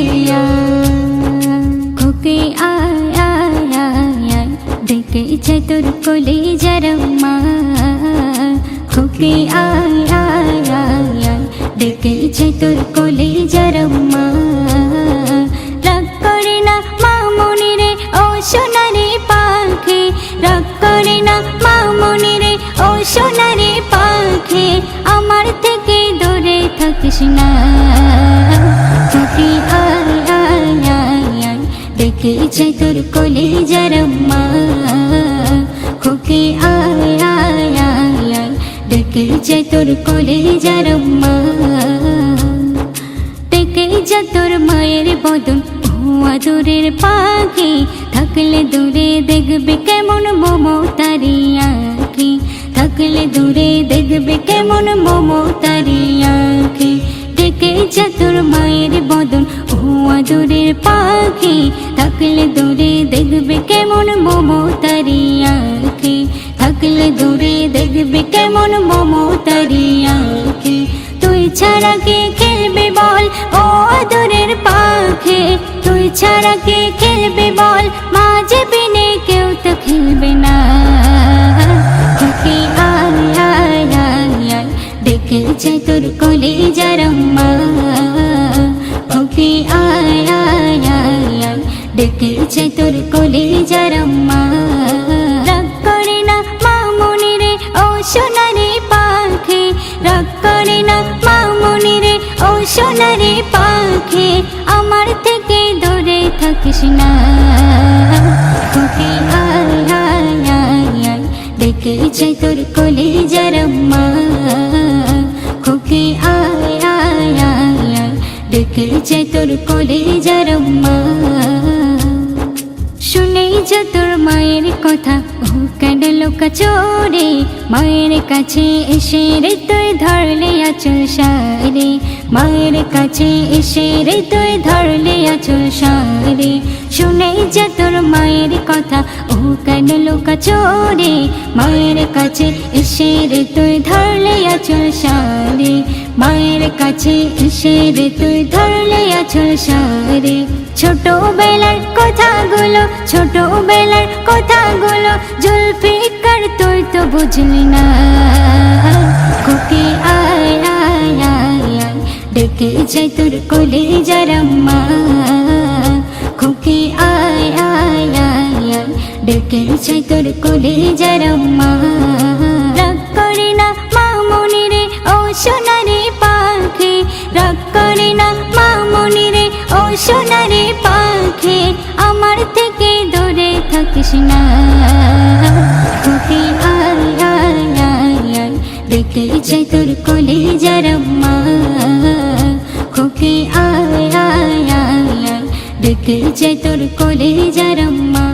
ফিরিয়া খুকে আয় আয় আয় আয় ডেকেছে তোর কোলে জারম্মা খুকে আয় আয় রে ও পাখি রাগ করে না রে ও সোনারে পাখি আমার থেকে দূরে থাকিস না। আয় ডেকেছে তোর কোলে যারম্মা খুকি আয় আয় আয় তোর ডেকে যা তোর মায়ের বদন আদরের পাখি। থাকলে দূরে দেখবে কেমন মমতারি আঁখি। থাকলে দূরে দেখবে কেমন মমতারি আঁখি। ডেকে যা তোর মায়ের বদন, ও আদরের পাখি। থাকলে দূরে দেখবে কেমন মমতারি আঁখি। থাকলে দূরে দেখবে কেমন মমতারি আঁখি। তুই ছাড়া কে খেলবে বল? ও আদরের পাখি। তুই ছাড়া কে খেলবে বল? মাঝে বিনে কেউ তো খেলবে না। আয় তোর কলে যারম্মা খুকি ডেকেছে তোর কলে যারম্মা রাগ করে না মামুনি রে ও সোনারে পাখি। রাগ করে না মামুনি রে ও সোনারে পাখি। আমার থেকে দূরে থাকিস না। ডেকেছে তোর কোলে যারম্মা খুকি আয় আয় আয় ডেকেছে তোর কোলে যারম্মা শুনেই যে তোর মায়ের কথা। ও কেন লোকা চোরে? মায়ের কাছে এসে রে তুই ধরলে আচল সারে। মায়ের কাছে এসে রে তুই ধরলে আচল সারে। শুনেই যে তোর মায়ের কথা। ও কেন লোকা চোরে? মায়ের কাছে এসে রে তুই ধরলে আচল সারে। মায়ের কাছে এসে রে, তুই ধরলে আচল সারে। ছোটবেলার কথাগুলো ছোটবেলার কথাগুলো জুলফিকার তুই তো বুঝলি না। খুকি আয় আয় আয় ডেকে যাই তোর কোলে যারাম্মা খুকি আয় আয় আয় ডেকে যাই তোর কোলে যারাম্মা আয় চাই তোর কোলে যারম্মা খুকি আয় আয় আয় ডেকে চাই তোর কোলে যারম্মা